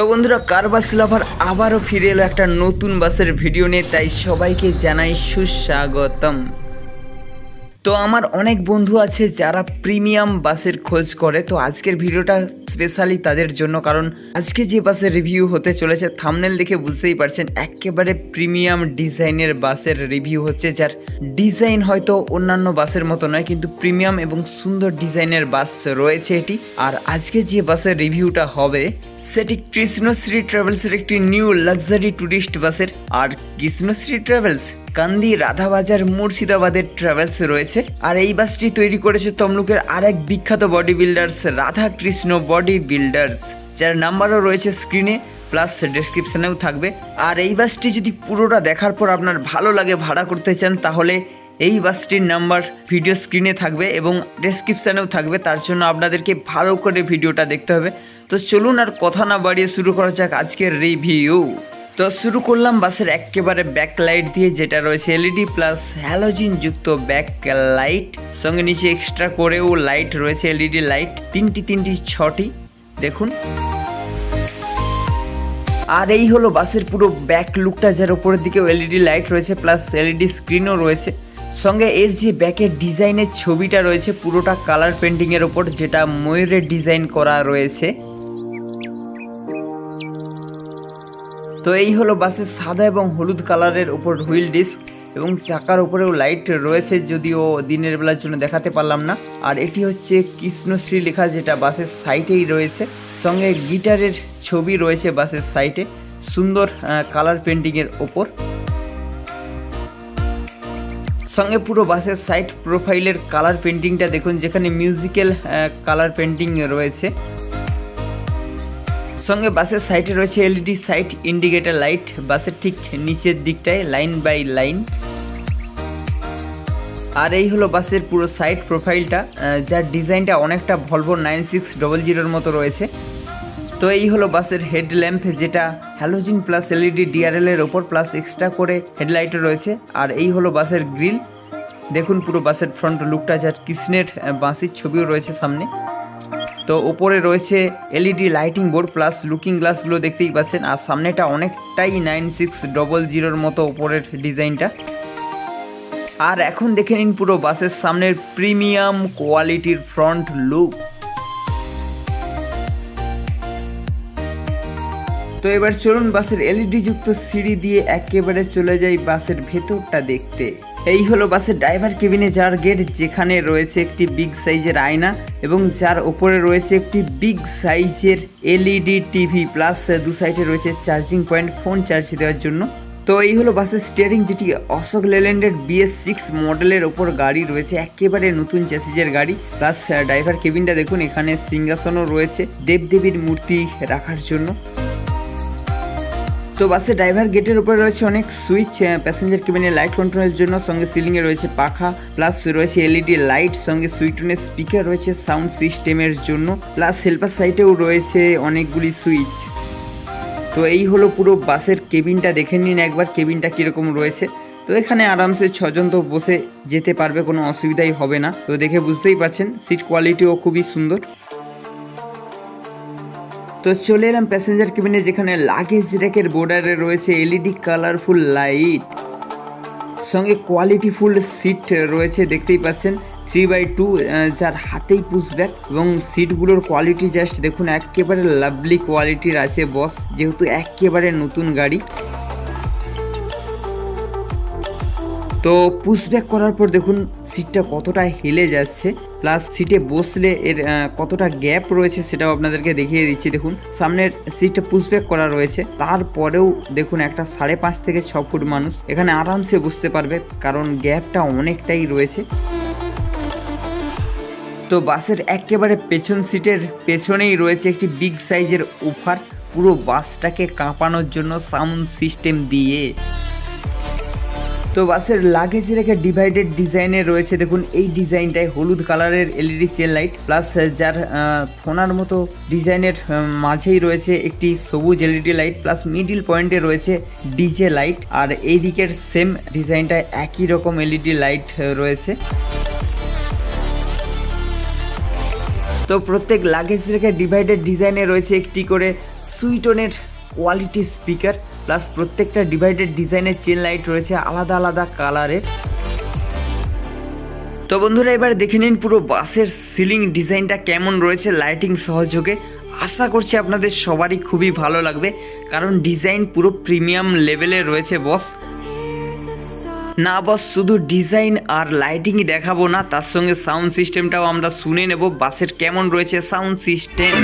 তো বন্ধুরা, কার বাস লাভার আবারও ফিরে এলো একটা নতুন বাসের ভিডিও নিয়ে, তাই সবাইকে জানাই সুস্বাগতম। তো আমার অনেক বন্ধু আছে যারা প্রিমিয়াম বাসের খোঁজ করে, তো আজকের ভিডিওটা স্পেশালি তাদের জন্য, কারণ আজকে যে বাসের রিভিউ হতে চলেছে থামনেল দেখে বুঝতেই পারছেন, একেবারে প্রিমিয়াম ডিজাইনের বাসের রিভিউ হচ্ছে, যার ডিজাইন হয়তো অন্যান্য বাসের মতো নয়, কিন্তু প্রিমিয়াম এবং সুন্দর ডিজাইনের বাস রয়েছে এটি। আর আজকে যে বাসের রিভিউটা হবে সেটি কৃষ্ণশ্রী ট্রাভেলসের একটি নিউ লাক্সারি ট্যুরিস্ট বাসের। আর কৃষ্ণশ্রী ট্রাভেলস, কান্দি রাধাবাজার মুর্শিদাবাদের ট্রাভেলস রয়েছে। আর এই বাসটি তৈরি করেছে তমলুকের আরেক বিখ্যাত body builders Radha Krishna body builders যার নাম্বারও রয়েছে স্ক্রিনে প্লাস ডেসক্রিপশনেও থাকবে। আর এই বাসটি যদি পুরোটা দেখার পর আপনার ভালো লাগে, ভাড়া করতে চান, তাহলে এই বাসটির নাম্বার ভিডিও স্ক্রিনে থাকবে এবং ডেসক্রিপশানেও থাকবে, তার জন্য আপনাদেরকে ভালো করে ভিডিওটা দেখতে হবে। তো চলুন আর কথা না বাড়িয়ে শুরু করা যাক আজকের রিভিউ তো শুরু করলাম বাসের একেবারে ব্যাক লাইট দিয়ে, যেটা রয়েছে এলইডি প্লাস হ্যালোজিন যুক্ত ব্যাক লাইট সঙ্গে নিচে এক্সট্রা করেও লাইট রয়েছে এলইডি লাইট তিনটি তিনটি, ছটি। দেখুন। আর এই হলো বাসের পুরো ব্যাক লুকটা যার উপরের দিকেও এলইডি লাইট রয়েছে প্লাস এলইডি স্ক্রিনও রয়েছে। সঙ্গে এর যে ব্যাকের ডিজাইনের ছবিটা রয়েছে, পুরোটা কালার পেন্টিংয়ের ওপর যেটা ময়ূরের ডিজাইন করা রয়েছে। তো এই হলো বাসের সাদা এবং হলুদ কালারের উপর হুইল ডিস্ক এবং চাকার উপরেও লাইট রয়েছে, যদিও দিনের বেলার জন্য দেখাতে পারলাম না। আর এটি হচ্ছে কৃষ্ণশ্রী লেখা, যেটা বাসের সাইটেই রয়েছে। সঙ্গে গিটারের ছবি রয়েছে বাসের সাইটে সুন্দর কালার পেন্টিংয়ের ওপর সঙ্গে পুরো বাসের সাইড প্রোফাইলের কালার পেন্টিংটা দেখুন, যেখানে মিউজিক্যাল কালার পেন্টিং রয়েছে। সঙ্গে বাসের সাইডে রয়েছে এলইডি সাইড ইন্ডিকেটর লাইট বাসের ঠিক নিচের দিকটায় লাইন বাই লাইন আর এই হলো বাসের পুরো সাইড প্রোফাইলটা যার ডিজাইনটা অনেকটা ভলভো নাইন সিক্স ডবল জিরোর মতো রয়েছে। তো এই হলো বাসের হেডল্যাম্প, যেটা হ্যালোজিন প্লাস এলইডি ডিআরএল এর ওপর প্লাস এক্সট্রা করে হেডলাইটও রয়েছে। আর এই হলো বাসের গ্রিল। দেখুন পুরো বাসের ফ্রন্ট লুকটা, যার কৃষ্ণের বাঁশির ছবিও রয়েছে সামনে। তো ওপরে রয়েছে LED lighting board plus looking গ্লাসগুলো দেখতেই পাচ্ছেন। আর সামনেটা অনেকটাই নাইন সিক্স ডবল জিরোর মতো উপরের ডিজাইনটা। আর এখন দেখে নিন পুরো বাসের সামনের প্রিমিয়াম কোয়ালিটির ফ্রন্ট লুক। তো এবার চলুন বাসের এলইডি যুক্ত সিঁড়ি দিয়ে একেবারে চলে যাই বাসের ভেতরটা দেখতে। এই হলো বাসের ড্রাইভার কেবিনে, যার গেট যেখানে রয়েছে একটি বিগ সাইজের আয়না এবং যার ওপরে রয়েছে একটি বিগ সাইজের এলইডি টিভি, প্লাস দু সাইডে রয়েছে চার্জিং পয়েন্ট, ফোন চার্জ দেওয়ার জন্য। তো এই হলো বাসের স্টিয়ারিং, যেটি অশোক লেল্যান্ডের বিএস সিক্স মডেলের ওপর গাড়ি রয়েছে, একেবারে নতুন চ্যাসিজের গাড়ি। প্লাস ড্রাইভার কেবিনটা দেখুন, এখানে সিংহাসনও রয়েছে, দেবদেবীর মূর্তি রাখার জন্য। তো বাসের ড্রাইভার গেটের উপরে রয়েছে অনেক সুইচ প্যাসেঞ্জার কেবিনের লাইট কন্ট্রোলের জন্য, সঙ্গে সিলিংয়ে রয়েছে পাখা প্লাস রয়েছে এলইডি লাইট সঙ্গে সুইটনের স্পিকার রয়েছে সাউন্ড সিস্টেমের জন্য প্লাস হেল্পার সাইটেও রয়েছে অনেকগুলি সুইচ। তো এই হলো পুরো বাসের কেবিনটা দেখে নিন একবার কেবিনটা কীরকম রয়েছে। তো এখানে আরামসে ছজন তো বসে যেতে পারবে, কোনো অসুবিধাই হবে না। তো দেখে বুঝতেই পারছেন সিট কোয়ালিটিও খুবই সুন্দর। তো চলে এলাম প্যাসেঞ্জার কেবিনে যেখানে লাগেজ র্যাকের বর্ডারে রয়েছে এলইডি কালারফুল লাইট সঙ্গে কোয়ালিটি ফুল সিট রয়েছে, দেখতেই পাচ্ছেন। থ্রি বাই টু যার হাতেই পুষব্যাক এবং সিটগুলোর কোয়ালিটি জাস্ট দেখুন, একেবারে লাভলি কোয়ালিটির আছে বস যেহেতু একেবারে নতুন গাড়ি। তো পুশব্যাক করার পর দেখুন সিটটা কতটা হেলে যাচ্ছে প্লাস সিটে বসলে এর কতটা গ্যাপ রয়েছে সেটাও আপনাদেরকে দেখিয়ে দিচ্ছি। দেখুন, সামনের সিটটা পুশব্যাক করা রয়েছে, তারপরেও দেখুন একটা সাড়ে পাঁচ থেকে ছ ফুট মানুষ, এখানে আরামসে বসতে পারবে, কারণ গ্যাপটা অনেকটাই রয়েছে। তো বাসের একেবারে পেছন সিটের পেছনেই রয়েছে একটি বিগ সাইজের ওফার পুরো বাসটাকে কাঁপানোর জন্য সাউন্ড সিস্টেম দিয়ে। তো বাসের লাগেজ রেখে ডিভাইডেড ডিজাইনে রয়েছে। দেখুন, এই ডিজাইনটায় হলুদ কালারের এলইডি চেন লাইট প্লাস যার ফোনার মতো ডিজাইনের মাঝেই রয়েছে একটি সবুজ এলইডি লাইট প্লাস মিডিল পয়েন্টে রয়েছে ডিজে লাইট আর এই দিকের সেম ডিজাইনটায় একই রকম এলইডি লাইট রয়েছে। তো প্রত্যেক লাগেজ রেখে ডিভাইডেড ডিজাইনে রয়েছে একটি করে সুইটনের কোয়ালিটি স্পিকার প্লাস প্রত্যেকটা ডিভাইডেড ডিজাইনের চেন লাইট রয়েছে আলাদা আলাদা কালারের তো বন্ধুরা, এবার দেখে নিন পুরো বাসের সিলিং ডিজাইনটা কেমন রয়েছে লাইটিং সহযোগে। আশা করছি আপনাদের সবারই খুবই ভালো লাগবে, কারণ ডিজাইন পুরো প্রিমিয়াম লেভেলে রয়েছে বস না বস, শুধু ডিজাইন আর লাইটিংই দেখাবো না, তার সঙ্গে সাউন্ড সিস্টেমটাও আমরা শুনে নেব, বাসের কেমন রয়েছে সাউন্ড সিস্টেম।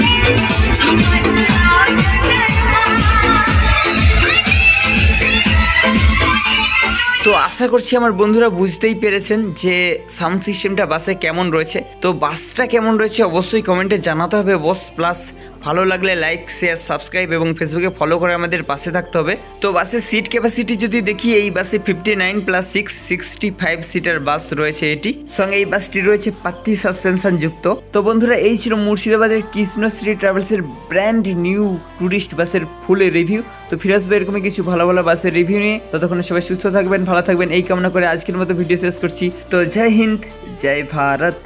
তো আশা করছি আমার বন্ধুরা বুঝতেই পেরেছেন যে সাউন্ড সিস্টেমটা বাসে কেমন রয়েছে। তো বাসটা কেমন রয়েছে অবশ্যই কমেন্টে জানাতে হবে বস, প্লাস ভালো লাগলে লাইক শেয়ার সাবস্ক্রাইব এবং ফেসবুকে ফলো করে আমাদের পাশে থাকতে হবে। তো বাসের সিট ক্যাপাসিটি যদি দেখি, এই বাসে fifty nine plus six sixty five seater bus রয়েছে এটি। সঙ্গে এই বাসটি রয়েছে পাত্তি সাসপেনশন যুক্ত। তো বন্ধুরা, এই ছিল মুর্শিদাবাদের কৃষ্ণশ্রী ট্রাভেলসের ব্র্যান্ড নিউ ট্যুরিস্ট বাসের ফুল রিভিউ তো ফিরে আসবে এরকমই কিছু ভালো ভালো বাসের রিভিউ নিয়ে ততক্ষণ সবাই সুস্থ থাকবেন, ভালো থাকবেন। এই কামনা করে আজকের মতো ভিডিও শেষ করছি। তো জয় হিন্দ, জয় ভারত।